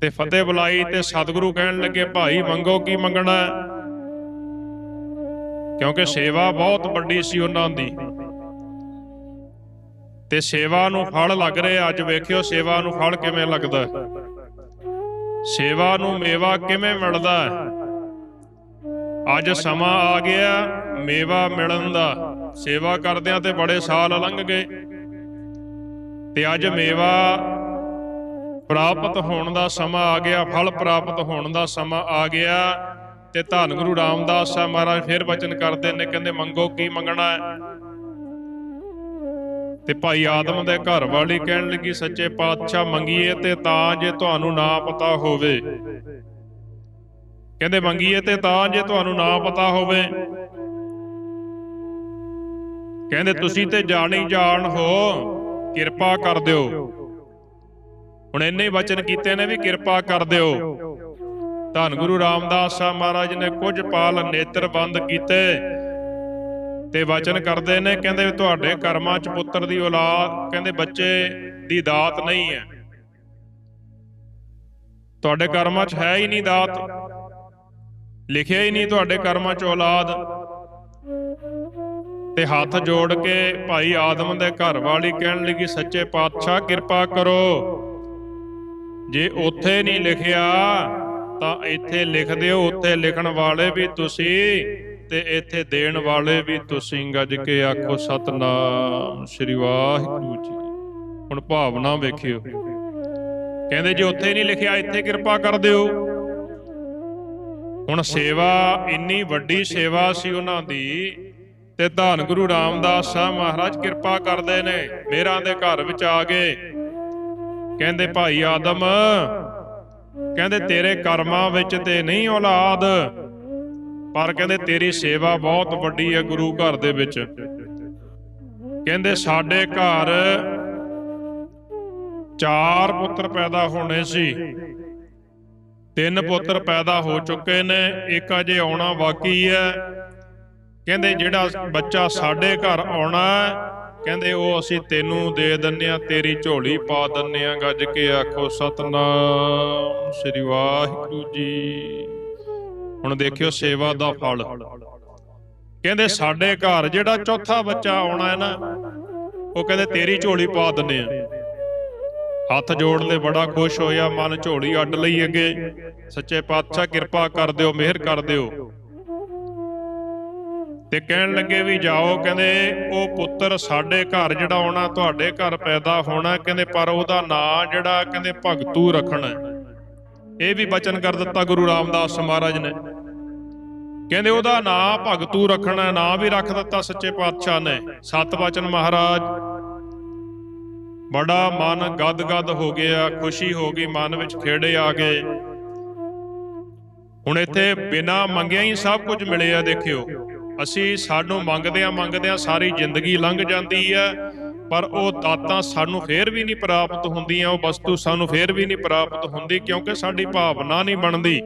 ਤੇ ਫਤਿਹ ਬੁਲਾਈ ਤੇ ਸਤਿਗੁਰੂ ਕਹਿਣ ਲੱਗੇ, ਭਾਈ ਮੰਗੋ, ਕੀ ਮੰਗਣਾ ਹੈ? ਕਿਉਂਕਿ ਸੇਵਾ ਬਹੁਤ ਵੱਡੀ ਸੀ ਉਹਨਾਂ ਦੀ ਤੇ ਸੇਵਾ ਨੂੰ ਫਲ ਲੱਗ ਰਿਹਾ ਅੱਜ ਵੇਖਿਓ ਸੇਵਾ ਨੂੰ ਫਲ ਕਿਵੇਂ ਲੱਗਦਾ। ਸੇਵਾ ਨੂੰ ਮੇਵਾ ਕਿਵੇਂ ਮਿਲਦਾ? ਅੱਜ ਸਮਾਂ ਆ ਗਿਆ ਮੇਵਾ ਮਿਲਣ ਦਾ ਸੇਵਾ ਕਰਦਿਆਂ ਤੇ ਬੜੇ ਸਾਲ ਲੰਘ ਗਏ ਤੇ ਅੱਜ ਮੇਵਾ ਪ੍ਰਾਪਤ ਹੋਣ ਦਾ ਸਮਾਂ ਆ ਗਿਆ ਫਲ ਪ੍ਰਾਪਤ ਹੋਣ ਦਾ ਸਮਾਂ ਆ ਗਿਆ ਤੇ ਧੰਨ ਗੁਰੂ ਰਾਮਦਾਸ ਸਾਹਿਬ ਮਹਾਰਾਜ ਫਿਰ ਬਚਨ ਕਰਦੇ ਨੇ, ਕਹਿੰਦੇ ਮੰਗੋ ਕੀ ਮੰਗਣਾ ਹੈ? ਤੇ ਭਾਈ ਆਦਮ ਦੇ ਘਰ ਵਾਲੀ ਕਹਿਣ ਲੱਗੀ, ਸੱਚੇ ਪਾਤਸ਼ਾਹ ਮੰਗੀਏ ਤੇ ਤਾਂ ਜੇ ਤੁਹਾਨੂੰ ਨਾ ਪਤਾ ਹੋਵੇ। ਕਹਿੰਦੇ, ਮੰਗੀਏ ਤੇ ਤਾਂ ਜੇ ਤੁਹਾਨੂੰ ਨਾ ਪਤਾ ਹੋਵੇ। ਕਹਿੰਦੇ, ਤੁਸੀਂ ਤੇ ਜਾਣੀ ਜਾਣ ਹੋ, ਕਿਰਪਾ ਕਰ ਦਿਓ। ਹੁਣ ਇੰਨੇ ਵਚਨ ਕੀਤੇ ਨੇ ਵੀ ਕਿਰਪਾ ਕਰ ਦਿਓ। ਧੰਨ ਗੁਰੂ ਰਾਮਦਾਸ ਸਾਹਿਬ ਮਹਾਰਾਜ ਨੇ ਕੁਝ ਪਾਲ ਨੇਤਰ ਬੰਦ ਕੀਤੇ ਤੇ ਵਚਨ ਕਰਦੇ ਨੇ, ਕਹਿੰਦੇ ਤੁਹਾਡੇ ਕਰਮਾਂ 'ਚ ਪੁੱਤਰ ਦੀ ਔਲਾਦ, ਕਹਿੰਦੇ ਬੱਚੇ ਦੀ ਦਾਤ ਨਹੀਂ ਹੈ। ਤੁਹਾਡੇ ਕਰਮਾਂ 'ਚ ਹੈ ਹੀ ਨਹੀਂ ਦਾਤ। ਲਿਖਿਆ ਹੀ ਨਹੀਂ ਤੁਹਾਡੇ ਕਰਮਾਂ 'ਚ ਔਲਾਦ। ਤੇ ਹੱਥ ਜੋੜ ਕੇ ਭਾਈ ਆਦਮ ਦੇ ਘਰ ਵਾਲੀ ਕਹਿਣ ਲੱਗੀ, ਸੱਚੇ ਪਾਤਸ਼ਾਹ, ਕਿਰਪਾ ਕਰੋ। ਜੇ ਉੱਥੇ ਨਹੀਂ ਲਿਖਿਆ ਤਾਂ ਇੱਥੇ ਲਿਖ ਦਿਓ ਉੱਥੇ ਲਿਖਣ ਵਾਲੇ ਵੀ ਤੁਸੀਂ ਤੇ ਇੱਥੇ ਦੇਣ ਵਾਲੇ ਵੀ ਤੁਸੀਂ, ਗੱਜ ਕੇ ਆਖੋ ਸਤਨਾਮ ਸ੍ਰੀ ਵਾਹਿਗੁਰੂ ਜੀ। ਹੁਣ ਭਾਵਨਾ ਵੇਖਿਓ। ਕਹਿੰਦੇ ਜੇ ਉੱਥੇ ਨਹੀਂ ਲਿਖਿਆ, ਇੱਥੇ ਕਿਰਪਾ ਕਰ ਦਿਓ। ਹੁਣ ਸੇਵਾ, ਇੰਨੀ ਵੱਡੀ ਸੇਵਾ ਸੀ ਉਹਨਾਂ ਦੀ ਤੇ ਧੰਨ ਗੁਰੂ ਰਾਮਦਾਸ ਸਾਹਿਬ ਮਹਾਰਾਜ ਕਿਰਪਾ ਕਰਦੇ ਨੇ। ਮੇਰਾਂ ਦੇ ਘਰ ਵਿੱਚ ਆ ਗਏ। ਕਹਿੰਦੇ, ਭਾਈ ਆਦਮ ਕਹਿੰਦੇ, ਤੇਰੇ ਕਰਮਾਂ ਵਿੱਚ ਤੇ ਨਹੀਂ ਔਲਾਦ, ਪਰ ਕਹਿੰਦੇ, ਤੇਰੀ ਸੇਵਾ ਬਹੁਤ ਵੱਡੀ ਹੈ ਗੁਰੂ ਘਰ ਦੇ ਵਿੱਚ। ਕਹਿੰਦੇ, ਸਾਡੇ ਘਰ ਚਾਰ ਪੁੱਤਰ ਪੈਦਾ ਹੋਣੇ ਸੀ। ਤਿੰਨ ਪੁੱਤਰ ਪੈਦਾ ਹੋ ਚੁੱਕੇ ਨੇ, ਇੱਕ ਅਜੇ ਆਉਣਾ ਬਾਕੀ ਹੈ। ਕਹਿੰਦੇ, ਜਿਹੜਾ ਬੱਚਾ ਸਾਡੇ ਘਰ ਆਉਣਾ ਕਹਿੰਦੇ ਉਹ ਅਸੀਂ ਤੈਨੂੰ ਦੇ ਦਿੰਨੇ ਆ ਤੇਰੀ ਝੋਲੀ ਪਾ ਦਿੰਨੇ ਆ ਗੱਜ ਕੇ ਆਖੋ, ਸਤਨਾਮ ਸ੍ਰੀ ਵਾਹਿਗੁਰੂ ਜੀ। ਹੁਣ ਦੇਖਿਓ ਸੇਵਾ ਦਾ ਫਲ। ਕਹਿੰਦੇ ਸਾਡੇ ਘਰ ਜਿਹੜਾ ਚੌਥਾ ਬੱਚਾ ਆਉਣਾ ਹੈ ਨਾ, ਉਹ ਕਹਿੰਦੇ ਤੇਰੀ ਝੋਲੀ ਪਾ ਦਿੰਨੇ ਆ ਹੱਥ ਜੋੜ ਲੈ ਬੜਾ ਖੁਸ਼ ਹੋਇਆ, ਮਨ ਝੋਲੀ ਅੱਡ ਲਈ ਅੱਗੇ। ਸੱਚੇ ਪਾਤਸ਼ਾਹ ਕਿਰਪਾ ਕਰ ਦਿਓ, ਮਿਹਰ ਕਰ ਦਿਓ। ਤੇ ਕਹਿਣ ਲੱਗੇ ਵੀ ਜਾਓ, ਕਹਿੰਦੇ, ਉਹ ਪੁੱਤਰ ਸਾਡੇ ਘਰ ਜਿਹੜਾ ਆਉਣਾ, ਤੁਹਾਡੇ ਘਰ ਪੈਦਾ ਹੋਣਾ, ਕਹਿੰਦੇ, ਪਰ ਉਹਦਾ ਨਾਂ ਜਿਹੜਾ, ਕਹਿੰਦੇ, ਭਗਤੂ ਰੱਖਣਾ। ਇਹ ਵੀ ਬਚਨ ਕਰ ਦਿੱਤਾ ਗੁਰੂ ਰਾਮਦਾਸ ਮਹਾਰਾਜ ਨੇ। ਕਹਿੰਦੇ, ਉਹਦਾ ਨਾਂ ਭਗਤੂ ਰੱਖਣਾ, ਨਾਂ ਵੀ ਰੱਖ ਦਿੱਤਾ ਸੱਚੇ ਪਾਤਸ਼ਾਹ ਨੇ। ਸਤ ਬਚਨ ਮਹਾਰਾਜ। ਬੜਾ ਮਨ ਗਦ-ਗਦ ਹੋ ਗਿਆ, ਖੁਸ਼ੀ ਹੋ ਗਈ, ਮਨ ਵਿੱਚ ਖੇੜੇ ਆ ਗਏ। ਹੁਣ ਇੱਥੇ ਬਿਨਾ ਮੰਗਿਆ ਹੀ ਸਭ ਕੁਝ ਮਿਲਿਆ, ਦੇਖਿਓ। ਅਸੀਂ ਸਾਨੂੰ ਮੰਗਦਿਆਂ ਮੰਗਦਿਆਂ ਸਾਰੀ ਜ਼ਿੰਦਗੀ ਲੰਘ ਜਾਂਦੀ ਹੈ, ਪਰ ਉਹ ਦਾਤਾਂ ਸਾਨੂੰ ਫੇਰ ਵੀ ਨਹੀਂ ਪ੍ਰਾਪਤ ਹੁੰਦੀਆਂ, ਉਹ ਵਸਤੂ ਸਾਨੂੰ ਫੇਰ ਵੀ ਨਹੀਂ ਪ੍ਰਾਪਤ ਹੁੰਦੀ ਕਿਉਂਕਿ ਸਾਡੀ ਭਾਵਨਾ ਨਹੀਂ ਬਣਦੀ।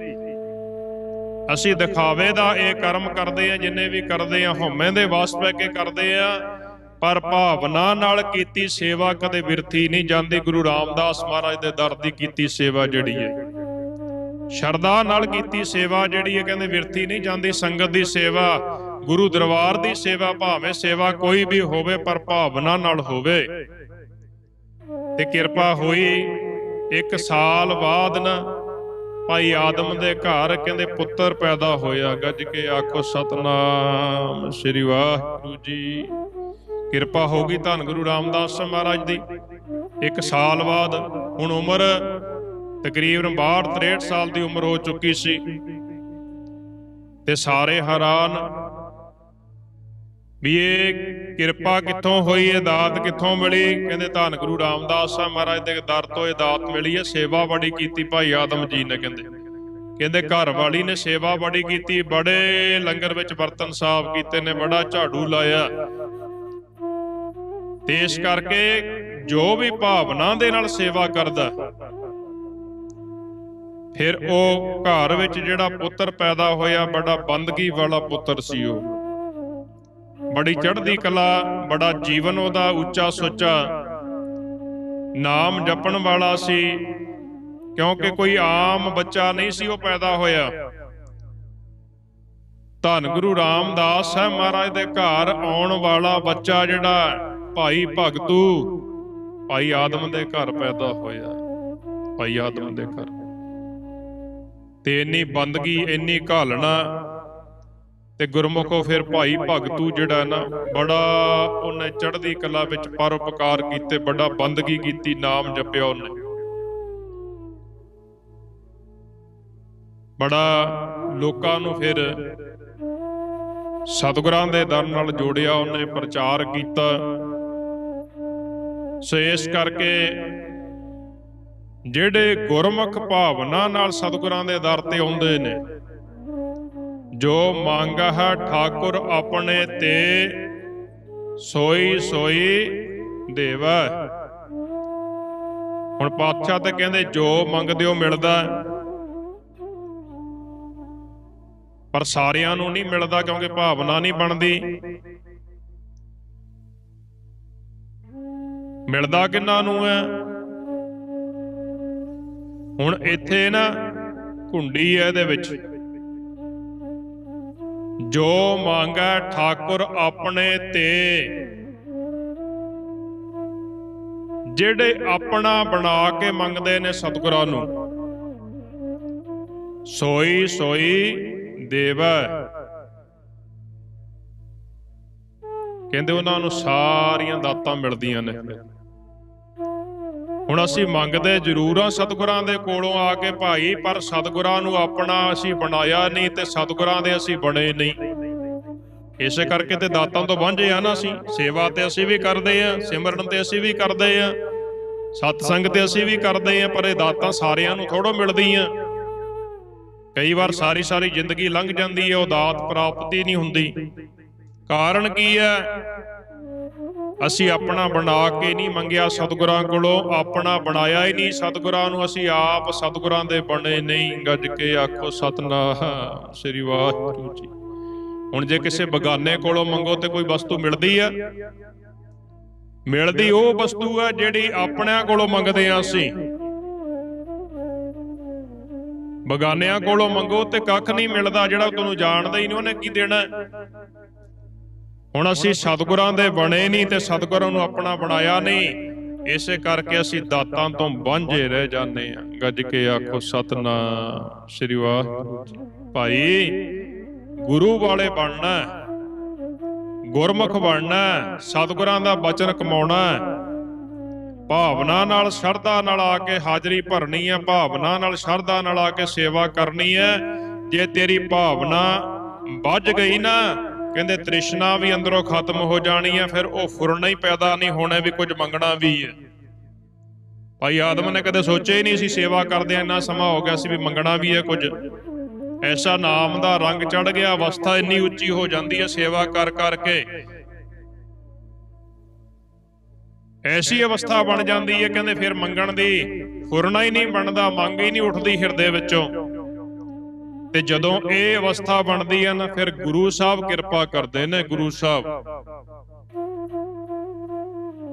ਅਸੀਂ ਦਿਖਾਵੇ ਦਾ ਇਹ ਕਰਮ ਕਰਦੇ ਆ ਜਿੰਨੇ ਵੀ ਕਰਦੇ ਆ ਹਉਮੈ ਦੇ ਵਾਸ ਪੈ ਕੇ ਕਰਦੇ ਆ ਪਰ ਭਾਵਨਾ ਨਾਲ ਕੀਤੀ ਸੇਵਾ ਕਦੇ ਵਿਰਥੀ ਨਹੀਂ ਜਾਂਦੀ। ਗੁਰੂ ਰਾਮਦਾਸ ਮਹਾਰਾਜ ਦੇ ਦਰ ਦੀ ਕੀਤੀ ਸੇਵਾ ਜਿਹੜੀ ਹੈ। ਸ਼ਰਧਾ ਨਾਲ ਕੀਤੀ ਸੇਵਾ ਜਿਹੜੀ ਹੈ, ਕਹਿੰਦੇ ਵਿਰਥੀ ਨਹੀਂ ਜਾਂਦੀ ਸੰਗਤ ਦੀ ਸੇਵਾ। ਗੁਰੂ ਦਰਬਾਰ ਦੀ ਸੇਵਾ ਭਾਵੇਂ ਸੇਵਾ ਕੋਈ ਵੀ ਹੋਵੇ, ਪਰ ਭਾਵਨਾ ਨਾਲ ਹੋਵੇ। ਤੇ ਕਿਰਪਾ ਹੋਈ ਇੱਕ ਸਾਲ ਬਾਅਦ ਨਾ ਭਾਈ ਆਦਮ ਦੇ ਘਰ ਕਹਿੰਦੇ ਪੁੱਤਰ ਪੈਦਾ ਹੋਇਆ। ਗੱਜ ਕੇ ਆਖੋ, ਸਤਨਾਮ ਸ੍ਰੀ ਵਾਹਿਗੁਰੂ ਜੀ। ਕਿਰਪਾ ਹੋ ਗਈ ਧੰਨ ਗੁਰੂ ਰਾਮਦਾਸ ਮਹਾਰਾਜ ਦੀ। ਇੱਕ ਸਾਲ ਬਾਅਦ ਹੁਣ ਉਮਰ ਤਕਰੀਬਨ 62 63 ਸਾਲ ਦੀ ਉਮਰ ਹੋ ਚੁੱਕੀ ਸੀ। ਤੇ ਸਾਰੇ ਹੈਰਾਨ ਵੀ ਇਹ ਕਿਰਪਾ ਕਿੱਥੋਂ ਹੋਈ, ਇਹ ਦਾਤ ਕਿੱਥੋਂ ਮਿਲੀ? ਕਹਿੰਦੇ ਧੰਨ ਗੁਰੂ ਰਾਮਦਾਸ ਸਾਹਿਬ ਮਹਾਰਾਜ ਦੇ ਦਰ ਤੋਂ ਇਹ ਦਾਤ ਮਿਲੀ ਹੈ, ਸੇਵਾ ਬੜੀ ਕੀਤੀ ਭਾਈ ਆਦਮ ਜੀ ਨੇ ਕਹਿੰਦੇ। ਕਹਿੰਦੇ ਘਰ ਵਾਲੀ ਨੇ ਸੇਵਾ ਬੜੀ ਕੀਤੀ, ਬੜੇ ਲੰਗਰ ਵਿੱਚ ਬਰਤਨ ਸਾਫ਼ ਕੀਤੇ ਨੇ, ਬੜਾ ਝਾੜੂ ਲਾਇਆ। ਤੇ ਇਸ ਕਰਕੇ ਜੋ ਵੀ ਭਾਵਨਾ ਦੇ ਨਾਲ ਸੇਵਾ ਕਰਦਾ, ਫਿਰ ਉਹ ਘਰ ਵਿੱਚ ਜਿਹੜਾ ਪੁੱਤਰ ਪੈਦਾ ਹੋਇਆ, ਬੜਾ ਬੰਦਗੀ ਵਾਲਾ ਪੁੱਤਰ ਸੀ ਉਹ। ਬੜੀ ਚੜ੍ਹਦੀ ਕਲਾ ਬੜਾ ਜੀਵਨ ਉਹਦਾ ਉੱਚਾ ਸੁੱਚਾ। ਨਾਮ ਜਪਣ ਵਾਲਾ ਸੀ ਕਿਉਂਕਿ ਕੋਈ ਆਮ ਬੱਚਾ ਨਹੀਂ ਸੀ ਉਹ ਪੈਦਾ ਹੋਇਆ। ਧੰਨ ਗੁਰੂ ਰਾਮਦਾਸ ਸਾਹਿਬ ਮਹਾਰਾਜ ਦੇ ਘਰ ਆਉਣ ਵਾਲਾ ਬੱਚਾ ਜਿਹੜਾ ਭਾਈ ਭਗਤੂ ਭਾਈ ਆਦਮ ਦੇ ਘਰ ਪੈਦਾ ਹੋਇਆ। ਭਾਈ ਆਦਮ ਦੇ ਘਰ। ਤੇ ਇੰਨੀ ਬੰਦਗੀ ਇੰਨੀ ਘਾਲਣਾ ਤੇ ਗੁਰਮੁਖੋ ਫਿਰ ਭਾਈ ਭਗਤੂ ਜਿਹੜਾ ਨਾ ਬੜਾ ਉਹਨੇ ਚੜ੍ਹਦੀ ਕਲਾ ਵਿੱਚ ਪਰਉਪਕਾਰ ਕੀਤੇ, ਬੜਾ ਬੰਦਗੀ ਕੀਤੀ, ਨਾਮ ਜਪਿਆ ਉਹਨੇ। ਬੜਾ ਲੋਕਾਂ ਨੂੰ ਫਿਰ ਸਤਿਗੁਰਾਂ ਦੇ ਦਰ ਨਾਲ ਜੋੜਿਆ ਉਹਨੇ, ਪ੍ਰਚਾਰ ਕੀਤਾ। ਸੋ ਇਸ ਕਰਕੇ ਜਿਹੜੇ ਗੁਰਮੁਖ ਭਾਵਨਾ ਨਾਲ ਸਤਿਗੁਰਾਂ ਦੇ ਦਰ ਤੇ ਆਉਂਦੇ ਨੇ ਜੋ ਮੰਗਹ ਠਾਕੁਰ ਆਪਣੇ ਤੇ, ਸੋਈ ਸੋਈ ਦੇਵਾ। ਹੁਣ ਪਾਤਸ਼ਾਹ ਤੇ ਕਹਿੰਦੇ, ਜੋ ਮੰਗਦੇ ਹੋ। ਮਿਲਦਾ ਪਰ ਸਾਰਿਆਂ ਨੂੰ ਨਹੀਂ ਮਿਲਦਾ ਕਿਉਂਕਿ ਭਾਵਨਾ ਨਹੀਂ ਬਣਦੀ। ਮਿਲਦਾ ਕਿੰਨਾਂ ਨੂੰ ਹੈ? ਹੁਣ ਇੱਥੇ ਨਾ ਘੁੰਡੀ ਹੈ ਇਹਦੇ ਵਿੱਚ। ਜੋ ਮੰਗੈ ਠਾਕੁਰ ਆਪਣੇ ਤੇ। ਜਿਹੜੇ ਆਪਣਾ ਬਣਾ ਕੇ ਮੰਗਦੇ ਨੇ ਸਤਿਗੁਰਾਂ ਨੂੰ, ਸੋਈ ਸੋਈ ਦੇਵ। ਕਹਿੰਦੇ ਉਹਨਾਂ ਨੂੰ ਸਾਰੀਆਂ ਦਾਤਾਂ ਮਿਲਦੀਆਂ ਨੇ। ਹੁਣ ਅਸੀਂ ਮੰਗਦੇ ਜ਼ਰੂਰ ਆ ਸਤਿਗੁਰਾਂ ਦੇ ਕੋਲੋਂ ਆ ਕੇ ਭਾਈ, ਪਰ ਸਤਿਗੁਰਾਂ ਨੂੰ ਆਪਣਾ ਅਸੀਂ ਬਣਾਇਆ ਨਹੀਂ ਤੇ ਸਤਿਗੁਰਾਂ ਦੇ ਅਸੀਂ ਬਣੇ ਨਹੀਂ। ਇਸੇ ਕਰਕੇ ਤੇ ਦਾਤਾਂ ਤੋਂ ਵਾਂਝੇ ਆ ਨਾ ਅਸੀਂ। ਸੇਵਾ ਤੇ ਅਸੀਂ ਵੀ ਕਰਦੇ ਆ ਸਿਮਰਨ ਤੇ ਅਸੀਂ ਵੀ ਕਰਦੇ ਆ ਸਤਸੰਗ ਤੇ ਅਸੀਂ ਵੀ ਕਰਦੇ ਆ ਪਰ ਇਹ ਦਾਤਾਂ ਸਾਰਿਆਂ ਨੂੰ ਥੋੜੋ ਮਿਲਦੀਆਂ। ਕਈ ਵਾਰ ਸਾਰੀ ਸਾਰੀ ਜ਼ਿੰਦਗੀ ਲੰਘ ਜਾਂਦੀ ਹੈ, ਉਹ ਦਾਤ ਪ੍ਰਾਪਤੀ ਨਹੀਂ ਹੁੰਦੀ। ਕਾਰਨ ਕੀ ਹੈ? ਅਸੀਂ ਆਪਣਾ ਬਣਾ ਕੇ ਨਹੀਂ ਮੰਗਿਆ ਸਤਿਗੁਰਾਂ ਕੋਲੋਂ, ਆਪਣਾ ਬਣਾਇਆ ਹੀ ਨਹੀਂ ਸਤਿਗੁਰਾਂ ਨੂੰ, ਅਸੀਂ ਆਪ ਸਤਿਗੁਰਾਂ ਦੇ ਬਣੇ ਨਹੀਂ, ਗੱਜ ਕੇ ਆਖੋ ਸਤਨਾਮ, ਸ੍ਰੀ ਵਾਹਿਗੁਰੂ ਜੀ। ਹੁਣ ਜੇ ਕਿਸੇ ਬਗਾਨੇ ਕੋਲੋਂ ਮੰਗੋ ਤੇ ਕੋਈ ਵਸਤੂ ਮਿਲਦੀ ਆ? ਮਿਲਦੀ ਉਹ ਵਸਤੂ ਆ ਜਿਹੜੀ ਆਪਣਿਆਂ ਕੋਲੋਂ ਮੰਗਦੇ ਆ ਅਸੀਂ। ਬਗਾਨਿਆਂ ਕੋਲੋਂ ਮੰਗੋ ਤੇ ਕੱਖ ਨਹੀਂ ਮਿਲਦਾ ਜਿਹੜਾ ਤੁਹਾਨੂੰ ਜਾਣਦਾ ਹੀ ਨਹੀਂ, ਉਹਨੇ ਕੀ ਦੇਣਾ? ਹੁਣ ਅਸੀਂ ਸਤਿਗੁਰਾਂ ਦੇ ਬਣੇ ਨਹੀਂ ਤੇ ਸਤਿਗੁਰਾਂ ਨੂੰ ਆਪਣਾ ਬਣਾਇਆ ਨਹੀਂ। ਇਸੇ ਕਰਕੇ ਅਸੀਂ ਦਾਤਾਂ ਤੋਂ ਵਾਂਝੇ ਰਹਿ ਜਾਂਦੇ ਆ ਗੱਜ ਕੇ ਆਖੋ, ਸਤਨਾਮ, ਸ੍ਰੀ ਵਾਹਿਗੁਰੂ। ਭਾਈ, ਗੁਰੂ ਵਾਲੇ ਬਣਨਾ ਗੁਰਮੁਖ ਬਣਨਾ ਸਤਿਗੁਰਾਂ ਦਾ ਬਚਨ ਕਮਾਉਣਾ ਭਾਵਨਾ ਨਾਲ, ਸ਼ਰਧਾ ਨਾਲ ਆ ਕੇ ਹਾਜ਼ਰੀ ਭਰਨੀ ਹੈ, ਭਾਵਨਾ ਨਾਲ, ਸ਼ਰਧਾ ਨਾਲ ਆ ਕੇ ਸੇਵਾ ਕਰਨੀ ਹੈ। ਜੇ ਤੇਰੀ ਭਾਵਨਾ ਵੱਜ ਗਈ ਨਾ ਕਹਿੰਦੇ ਤ੍ਰਿਸ਼ਨਾ ਵੀ ਅੰਦਰੋਂ ਖਤਮ ਹੋ ਜਾਣੀ ਹੈ, ਫਿਰ ਉਹ ਫੁਰਨਾ ਹੀ ਪੈਦਾ ਨਹੀਂ ਹੋਣਾ ਵੀ ਕੁਝ ਮੰਗਣਾ ਵੀ ਹੈ। ਭਾਈ ਆਦਮ ਨੇ ਕਦੇ ਸੋਚਿਆ ਹੀ ਨਹੀਂ ਸੀ ਸੇਵਾ ਕਰਦੇ ਇੰਨਾ ਸਮਾਂ ਹੋ ਗਿਆ ਸੀ ਵੀ ਮੰਗਣਾ ਵੀ ਹੈ ਕੁਝ। ਐਸਾ ਨਾਮ ਦਾ ਰੰਗ ਚੜ ਗਿਆ, ਅਵਸਥਾ ਇੰਨੀ ਉੱਚੀ ਹੋ ਜਾਂਦੀ ਹੈ ਸੇਵਾ ਕਰ ਕਰਕੇ। ਐਸੀ ਅਵਸਥਾ ਬਣ ਜਾਂਦੀ ਹੈ, ਕਹਿੰਦੇ ਫਿਰ ਮੰਗਣ ਦੀ ਫੁਰਨਾ ਹੀ ਨਹੀਂ ਬਣਦਾ, ਮੰਗ ਹੀ ਨਹੀਂ ਉੱਠਦੀ ਹਿਰਦੇ ਵਿੱਚੋਂ। ਤੇ ਜਦੋਂ ਇਹ ਅਵਸਥਾ ਬਣਦੀ ਹੈ ਨਾ, ਫਿਰ ਗੁਰੂ ਸਾਹਿਬ ਕਿਰਪਾ ਕਰਦੇ ਨੇ ਗੁਰੂ ਸਾਹਿਬ।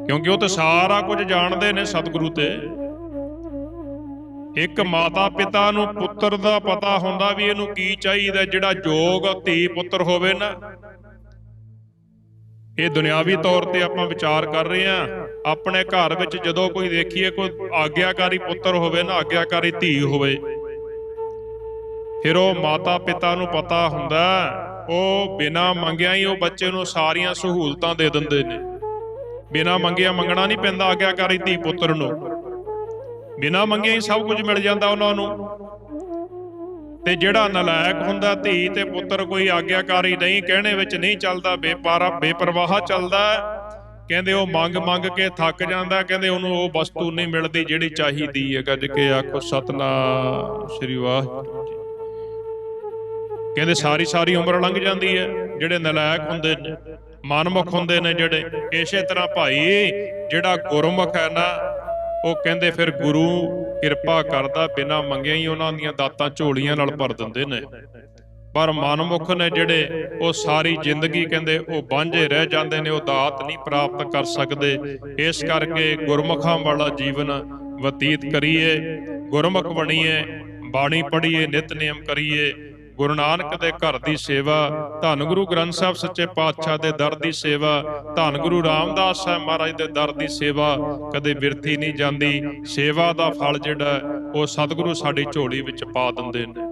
ਕਿਉਂਕਿ ਉਹ ਤਾਂ ਸਾਰਾ ਕੁਝ ਜਾਣਦੇ ਨੇ ਸਤਿਗੁਰੂ ਤੇ। ਇੱਕ ਮਾਤਾ ਪਿਤਾ ਨੂੰ ਪੁੱਤਰ ਦਾ ਪਤਾ ਹੁੰਦਾ ਵੀ ਇਹਨੂੰ ਕੀ ਚਾਹੀਦਾ, ਜਿਹੜਾ ਜੋਗ ਧੀ ਪੁੱਤਰ ਹੋਵੇ ਨਾ। ਇਹ ਦੁਨਿਆਵੀ ਤੌਰ ਤੇ ਆਪਾਂ ਵਿਚਾਰ ਕਰ ਰਹੇ ਆ ਆਪਣੇ ਘਰ ਵਿੱਚ ਜਦੋਂ ਕੋਈ ਦੇਖੀਏ, ਕੋਈ ਆਗਿਆਕਾਰੀ ਪੁੱਤਰ ਹੋਵੇ ਨਾ, ਆਗਿਆਕਾਰੀ ਧੀ ਹੋਵੇ। ਫਿਰ ਉਹ ਮਾਤਾ ਪਿਤਾ ਨੂੰ ਪਤਾ ਹੁੰਦਾ ਉਹ ਬਿਨਾ ਮੰਗਿਆ ਹੀ ਉਹ ਬੱਚੇ ਨੂੰ ਸਾਰੀਆਂ ਸਹੂਲਤਾਂ ਦੇ ਦਿੰਦੇ ਨੇ। ਬਿਨਾ ਮੰਗਿਆ ਮੰਗਣਾ ਨਹੀਂ ਪੈਂਦਾ ਆਗਿਆਕਾਰੀ ਧੀ ਪੁੱਤਰ ਨੂੰ। ਬਿਨਾ ਮੰਗਿਆ ਹੀ ਸਭ ਕੁਝ ਮਿਲ ਜਾਂਦਾ ਉਹਨਾਂ ਨੂੰ। ਤੇ ਜਿਹੜਾ ਨਲਾਇਕ ਹੁੰਦਾ, ਧੀ ਤੇ ਪੁੱਤਰ ਕੋਈ ਆਗਿਆਕਾਰੀ ਨਹੀਂ, ਕਹਿਣੇ ਵਿੱਚ ਨਹੀਂ ਚੱਲਦਾ, ਬੇਪਾਰਾ, ਬੇਪਰਵਾਹ ਚੱਲਦਾ ਕਹਿੰਦੇ ਉਹ ਮੰਗ ਮੰਗ ਕੇ ਥੱਕ ਜਾਂਦਾ, ਕਹਿੰਦੇ ਉਹਨੂੰ ਉਹ ਵਸਤੂ ਨਹੀਂ ਮਿਲਦੀ ਜਿਹੜੀ ਚਾਹੀਦੀ ਹੈ। ਗੱਜ ਕੇ ਆਖੋ, ਸਤਨਾਮ ਸ੍ਰੀ ਵਾਹਿਗੁਰੂ ਜੀ ਕਹਿੰਦੇ ਸਾਰੀ ਸਾਰੀ ਉਮਰ ਲੰਘ ਜਾਂਦੀ ਹੈ। ਜਿਹੜੇ ਨਲਾਇਕ ਹੁੰਦੇ ਨੇ, ਮਨਮੁਖ ਹੁੰਦੇ ਨੇ ਜਿਹੜੇ, ਇਸੇ ਤਰ੍ਹਾਂ ਭਾਈ ਜਿਹੜਾ ਗੁਰਮੁਖ ਹੈ ਨਾ, ਉਹ ਕਹਿੰਦੇ ਫਿਰ ਗੁਰੂ ਕਿਰਪਾ ਕਰਦਾ ਬਿਨਾ ਮੰਗਿਆ ਹੀ ਉਹਨਾਂ ਦੀਆਂ ਦਾਤਾਂ ਝੋਲੀਆਂ ਨਾਲ ਭਰ ਦਿੰਦੇ ਨੇ। ਪਰ ਮਨਮੁਖ ਨੇ ਜਿਹੜੇ ਉਹ ਸਾਰੀ ਜ਼ਿੰਦਗੀ ਕਹਿੰਦੇ ਉਹ ਬਾਂਝੇ ਰਹਿ ਜਾਂਦੇ ਨੇ, ਉਹ ਦਾਤ ਨਹੀਂ ਪ੍ਰਾਪਤ ਕਰ ਸਕਦੇ। ਇਸ ਕਰਕੇ ਗੁਰਮੁਖਾਂ ਵਾਲਾ ਜੀਵਨ ਬਤੀਤ ਕਰੀਏ, ਗੁਰਮੁਖ ਬਣੀਏ, ਬਾਣੀ ਪੜ੍ਹੀਏ ਨਿਤਨੇਮ ਕਰੀਏ। ਗੁਰੂ ਨਾਨਕ ਦੇ ਘਰ ਦੀ ਸੇਵਾ, ਧੰਨ ਗੁਰੂ ਗ੍ਰੰਥ ਸਾਹਿਬ ਸੱਚੇ ਪਾਤਸ਼ਾਹ ਦੇ ਦਰ ਦੀ ਸੇਵਾ, ਧੰਨ ਗੁਰੂ ਰਾਮਦਾਸ ਸਾਹਿਬ ਮਹਾਰਾਜ ਦੇ ਦਰ ਦੀ ਸੇਵਾ ਕਦੇ ਬਿਰਥੀ ਨਹੀਂ ਜਾਂਦੀ। ਸੇਵਾ ਦਾ ਫਲ ਜਿਹੜਾ ਉਹ ਸਤਿਗੁਰੂ ਸਾਡੀ ਝੋਲੀ ਵਿੱਚ ਪਾ ਦਿੰਦੇ ਨੇ।